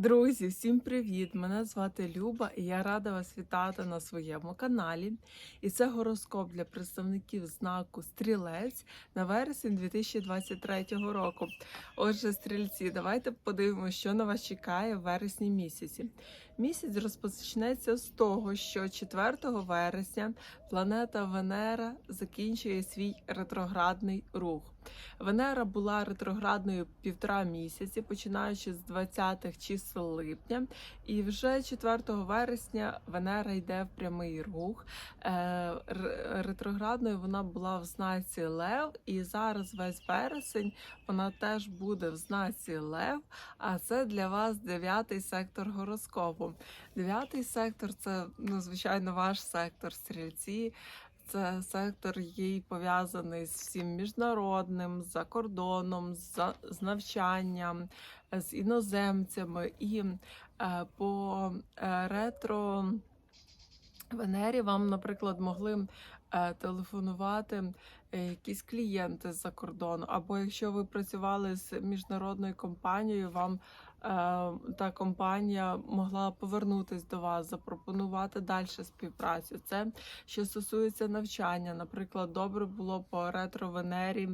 Друзі, всім привіт! Мене звати Люба і я рада вас вітати на своєму каналі. І це гороскоп для представників знаку Стрілець на вересень 2023 року. Отже, стрільці, давайте подивимося, що на вас чекає в вересні місяці. Місяць розпочнеться з того, що 4 вересня планета Венера закінчує свій ретроградний рух. Венера була ретроградною півтора місяці, починаючи з 20-х чисел липня, і вже 4 вересня Венера йде в прямий рух. Е, Ретроградною вона була в знаці Лев, і зараз весь вересень вона теж буде в знаці Лев. А це для вас дев'ятий сектор гороскопу. Дев'ятий сектор це ну, звичайно ваш сектор стрільці. Це сектор, який пов'язаний з всім міжнародним, за кордоном, з, з навчанням, з іноземцями. І е, по е, ретро Венері вам, наприклад, могли е, телефонувати е, якісь клієнти з-за кордону, або якщо ви працювали з міжнародною компанією, вам та компанія могла повернутись до вас, запропонувати далі співпрацю. Це що стосується навчання. Наприклад, добре було по ретро Венері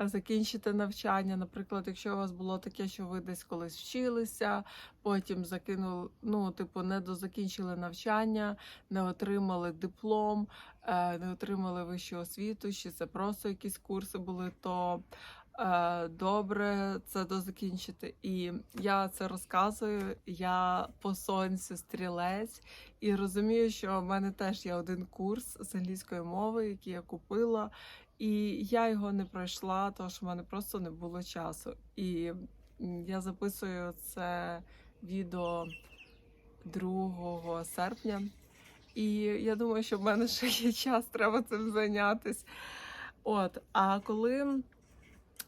е, закінчити навчання. Наприклад, якщо у вас було таке, що ви десь колись вчилися, потім закинули, ну, типу, не дозакінчили навчання, не отримали диплом, е, не отримали вищу освіту, чи це просто якісь курси були, то е, добре це дозакінчити. І я це розказую. Я по сонцю стрілець і розумію, що в мене теж є один курс з англійської мови, який я купила. І я його не пройшла, тому що в мене просто не було часу. І я записую це відео 2 серпня. І я думаю, що в мене ще є час, треба цим зайнятися. От, а коли е,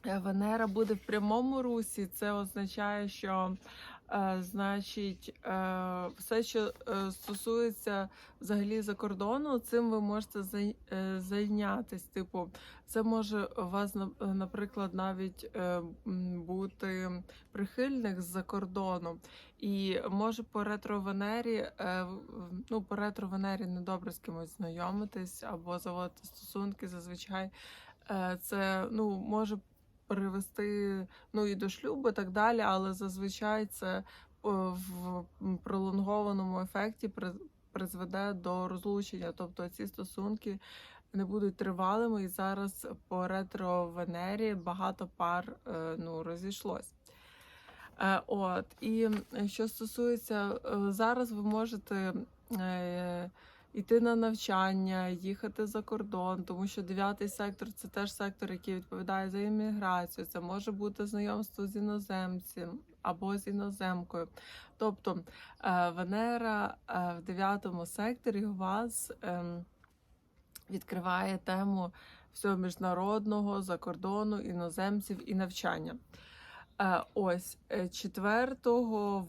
Венера буде в прямому русі, це означає, що е, значить, е, все, що е, стосується взагалі за кордону, цим ви можете зай- е, зайнятися. Типу, це може у вас, е, наприклад, навіть е, бути прихильних з-за кордону. І може по ретро-венері, е, в- в- ну, по ретро-венері недобре з кимось знайомитись або заводити стосунки зазвичай. Е, Це ну, може привести ну, і до шлюбу, і так далі, але зазвичай це в пролонгованому ефекті призведе до розлучення. Тобто ці стосунки не будуть тривалими, і зараз по ретро-венері багато пар е, ну, розійшлось. Е, От і що стосується е, зараз, ви можете е, йти на навчання, їхати за кордон, тому що дев'ятий сектор це теж сектор, який відповідає за імміграцію. Це може бути знайомство з іноземцем або з іноземкою. Тобто е, Венера е, в дев'ятому секторі у вас ем, відкриває тему всього міжнародного, закордону, іноземців і навчання. Е, Ось е, 4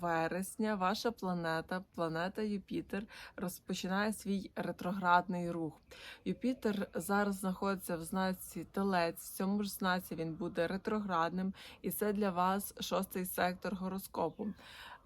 вересня ваша планета, планета Юпітер, розпочинає свій ретроградний рух. Юпітер зараз знаходиться в знаці Телець. В цьому ж знаці він буде ретроградним, і це для вас шостий сектор гороскопу.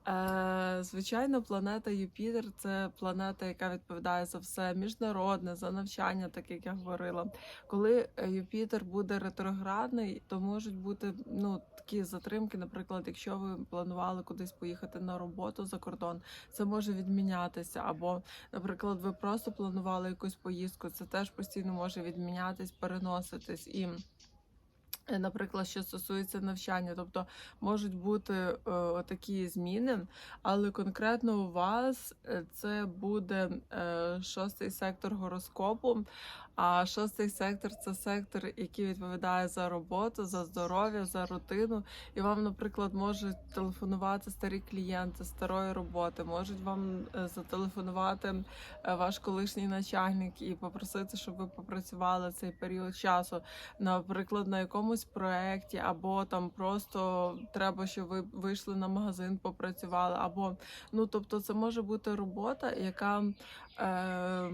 Е, звичайно, планета Юпітер це планета, яка відповідає за все міжнародне, за навчання, так як я говорила. Коли е, Юпітер буде ретроградний, то можуть бути ну такі затримки. Наприклад, якщо ви планували кудись поїхати на роботу за кордон, це може відмінятися. Або, наприклад, ви просто планували якусь поїздку, це теж постійно може відмінятись, переноситись і. Е, Наприклад, що стосується навчання, тобто можуть бути е, такі зміни, але конкретно у вас е, це буде е, шостий сектор гороскопу. А шостий сектор це сектор, який відповідає за роботу, за здоров'я, за рутину. І вам, наприклад, можуть телефонувати старі клієнти старої роботи, можуть вам е, зателефонувати е, ваш колишній начальник і попросити, щоб ви попрацювали цей період часу, наприклад, на якомусь проєкті, або там просто треба, щоб ви вийшли на магазин, попрацювали, або ну тобто, це може бути робота, яка. Е,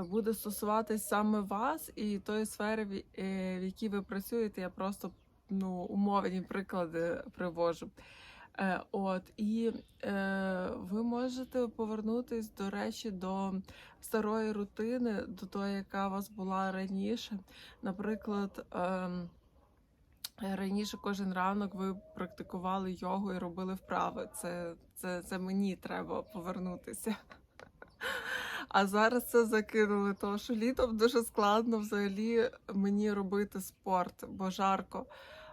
буде стосуватись саме вас і тої сфери, в е, якій ви працюєте. Я просто ну, умовні приклади привожу. Е, от і е, ви можете повернутись, до речі, до старої рутини, до тої, яка у вас була раніше. Наприклад, ем, раніше кожен ранок ви практикували йогу і робили вправи. Це, це, це мені треба повернутися. А зараз це закинули, тому що літом дуже складно взагалі мені робити спорт, бо жарко.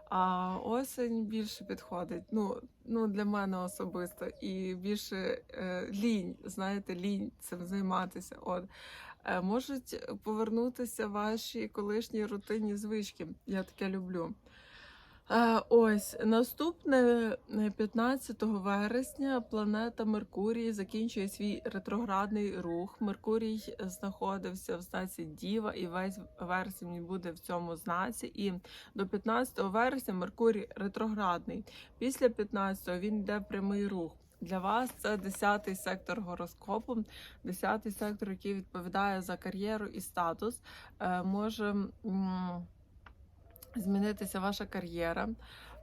А осінь більше підходить. Ну, ну для мене особисто. І більше е, лінь, знаєте, лінь цим займатися. От. Е, можуть повернутися ваші колишні рутинні звички. Я таке люблю. Е, Ось наступне е, 15 вересня планета Меркурій закінчує свій ретроградний рух. Меркурій знаходився в знаці Діва, і весь вересень буде в цьому знаці. І до 15 вересня Меркурій ретроградний. Після 15-го він йде в прямий рух. Для вас це 10-й сектор гороскопу, 10-й сектор, який відповідає за кар'єру і статус. Е, Може. Змінитися ваша кар'єра.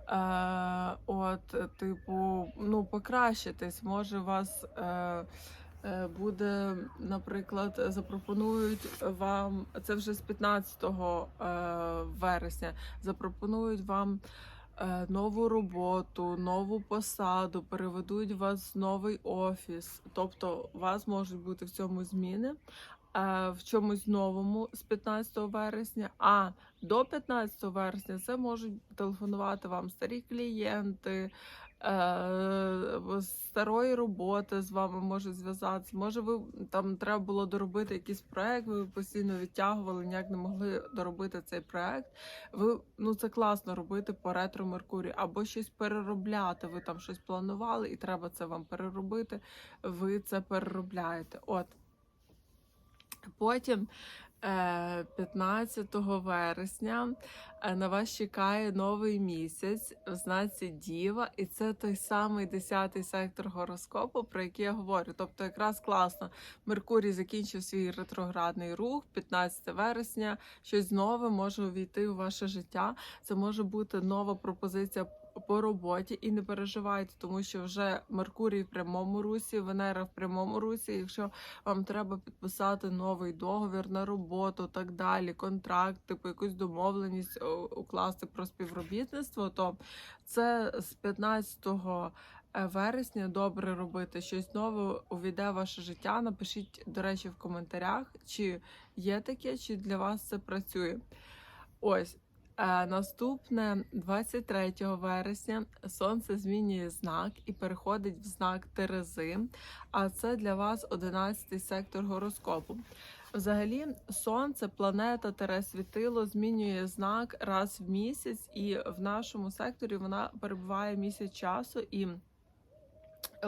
Е, от, типу, ну, покращитись, може, вас е, е, буде, наприклад, запропонують вам, це вже з 15 е, вересня, запропонують вам. е, Нову роботу, нову посаду, переведуть вас в новий офіс. Тобто, у вас можуть бути в цьому зміни, в чомусь новому з 15 вересня. А до 15 вересня це можуть телефонувати вам старі клієнти. е, Старої роботи з вами можуть зв'язатися. Може, ви там треба було доробити якийсь проект, ви постійно відтягували, ніяк не могли доробити цей проект. Ви ну це класно робити по ретро Меркурію, або щось переробляти. Ви там щось планували, і треба це вам переробити. Ви це переробляєте. От потім. е, 15 вересня е, на вас чекає новий місяць в знаці Діва, і це той самий 10-й сектор гороскопу, про який я говорю. Тобто, якраз класно, Меркурій закінчив свій ретроградний рух 15 вересня. Щось нове може увійти у ваше життя. Це може бути нова пропозиція по роботі, і не переживайте, тому що вже Меркурій в прямому русі, Венера в прямому русі. Якщо вам треба підписати новий договір на роботу, так далі, контракт, типу якусь домовленість укласти про співробітництво, то це з 15 е, вересня добре робити щось нове увійде в ваше життя. Напишіть, до речі, в коментарях, чи є таке, чи для вас це працює. Ось. Наступне 23 вересня сонце змінює знак і переходить в знак Терези. А це для вас 11 сектор гороскопу. Взагалі, сонце, планета тере світило змінює знак раз в місяць, і в нашому секторі вона перебуває місяць часу і.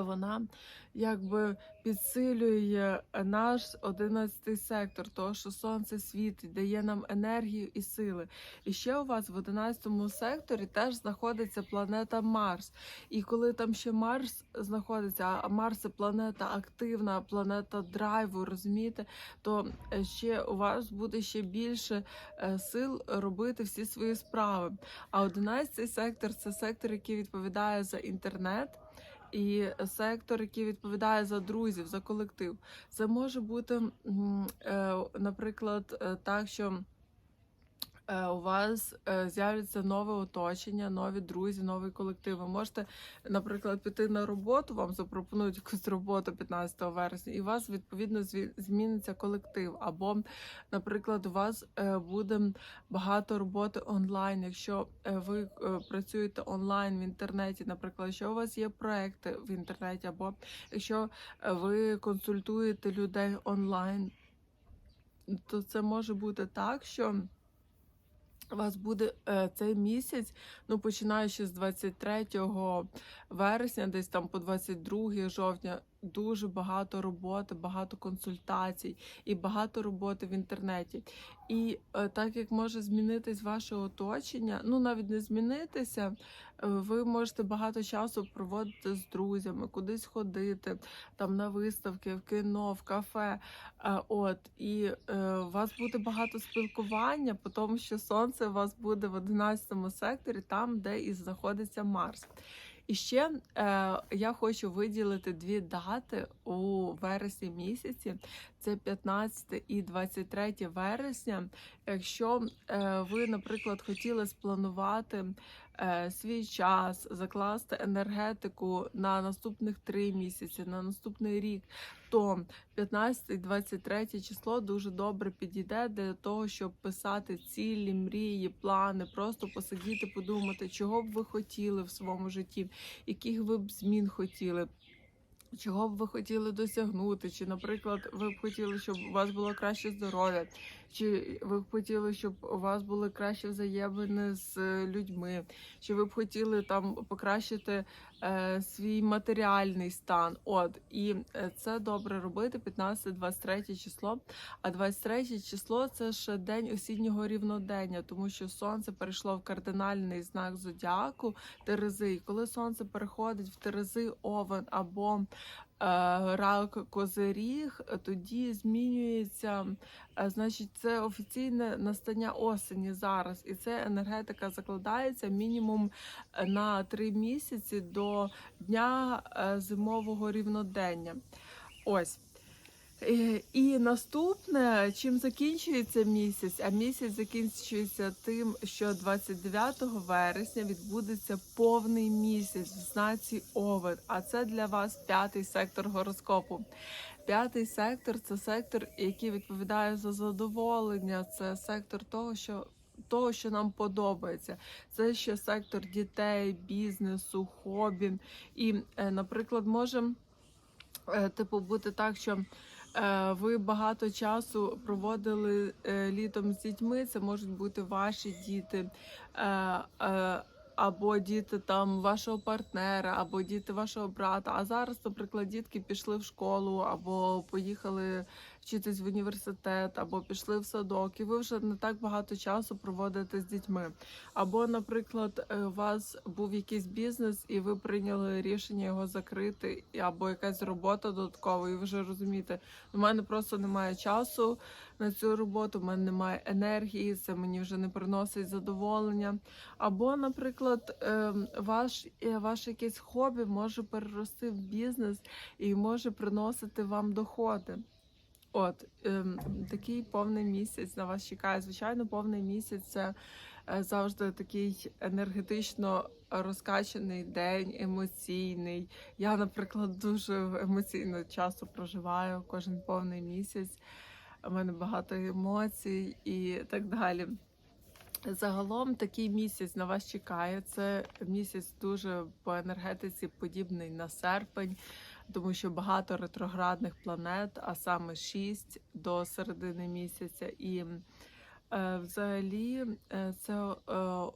Вона якби підсилює наш 11 сектор, того, що сонце світить, дає нам енергію і сили. І ще у вас в 11 секторі теж знаходиться планета Марс. І коли там ще Марс знаходиться, а Марс це планета активна, планета драйву, розумієте, то е, ще у вас буде ще більше е, сил робити всі свої справи. А 11 сектор це сектор, який відповідає за інтернет. І сектор, який відповідає за друзів, за колектив, це може бути, е, наприклад, е, так, що у вас е, з'являться нове оточення, нові друзі, новий колектив. Ви можете, наприклад, піти на роботу, вам запропонують якусь роботу 15 вересня, і у вас відповідно зміниться колектив. Або, наприклад, у вас е, буде багато роботи онлайн. Якщо е, ви е, працюєте онлайн в інтернеті, наприклад, якщо у вас є проекти в інтернеті, або якщо е, ви консультуєте людей онлайн, то це може бути так, що вас буде е, цей місяць, ну починаючи з 23 вересня, десь там по 22 жовтня, дуже багато роботи, багато консультацій і багато роботи в інтернеті. І е, так як може змінитись ваше оточення, ну навіть не змінитися, е, ви можете багато часу проводити з друзями, кудись ходити, там на виставки, в кіно, в кафе. Е, От і у вас буде багато спілкування, тому що сонце у вас буде в 11 секторі, там, де і знаходиться Марс. І ще е, я хочу виділити дві дати у вересні місяці. Це 15 і 23 вересня. Якщо е, ви, наприклад, хотіли спланувати е, свій час, закласти енергетику на наступних три місяці, на наступний рік, то 15 і 23 число дуже добре підійде для того, щоб писати цілі, мрії, плани, просто посидіти, подумати, чого б ви хотіли в своєму житті, яких ви б змін хотіли. Чого б ви хотіли досягнути? Чи, наприклад, ви б хотіли, щоб у вас було краще здоров'я, чи ви б хотіли, щоб у вас були кращі взаємини з е, людьми, чи ви б хотіли там покращити е, свій матеріальний стан? От і е, це добре робити 15-23 число. А 23 число це ще день осіннього рівнодення, тому що сонце перейшло в кардинальний знак зодіаку Терези. І коли сонце переходить в Терези Овен або рак Козиріг, тоді змінюється, е, значить, це офіційне настання осені зараз, і це енергетика закладається мінімум е, на три місяці до дня е, зимового рівнодення. Ось. Е, І наступне, чим закінчується місяць, а місяць закінчується тим, що 29 вересня відбудеться повний місяць в знаці Овен. А це для вас п'ятий сектор гороскопу. П'ятий сектор це сектор, який відповідає за задоволення. Це сектор того, що того, що нам подобається, це ще сектор дітей, бізнесу, хобі. І, е, наприклад, може е, типу бути так, що ви багато часу проводили е, літом з дітьми. Це можуть бути ваші діти. е, е, Або діти там вашого партнера, або діти вашого брата. А зараз, наприклад, дітки пішли в школу, або поїхали вчитись в університет, або пішли в садок, і ви вже не так багато часу проводите з дітьми. Або, наприклад, е, у вас був якийсь бізнес, і ви прийняли рішення його закрити, або якась робота додаткова, і ви вже розумієте, у мене просто немає часу на цю роботу, у мене немає енергії, це мені вже не приносить задоволення. Або, наприклад, ем, ваш, е, якесь хобі може перерости в бізнес і може приносити вам доходи. От ем, такий повний місяць на вас чекає. Звичайно, повний місяць це е, завжди такий енергетично розкачаний день, емоційний. Я, наприклад, дуже емоційно часто проживаю кожен повний місяць. У мене багато емоцій і так далі. Загалом такий місяць на вас чекає. Це місяць дуже по енергетиці подібний на серпень, тому що багато ретроградних планет, а саме 6 до середини місяця. І е, взагалі е, це е,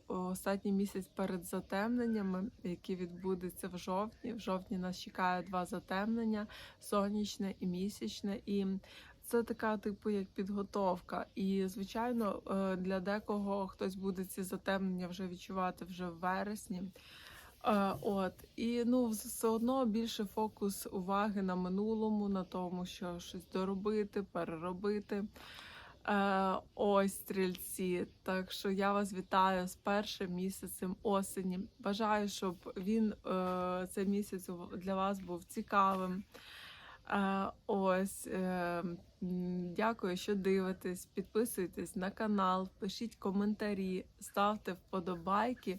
останній місяць перед затемненнями, які відбудуться в жовтні. В жовтні нас чекає два затемнення: сонячне і місячне. І це така, типу, як підготовка. І, звичайно, для декого хтось буде ці затемнення вже відчувати вже в вересні. Е, От і ну все одно більше фокус уваги на минулому, на тому, що щось доробити, переробити. Е, ось стрільці. Так що я вас вітаю з першим місяцем осені. Бажаю, щоб він е, цей місяць для вас був цікавим. Е, ось е, дякую, що дивитесь. Підписуйтесь на канал, пишіть коментарі, ставте вподобайки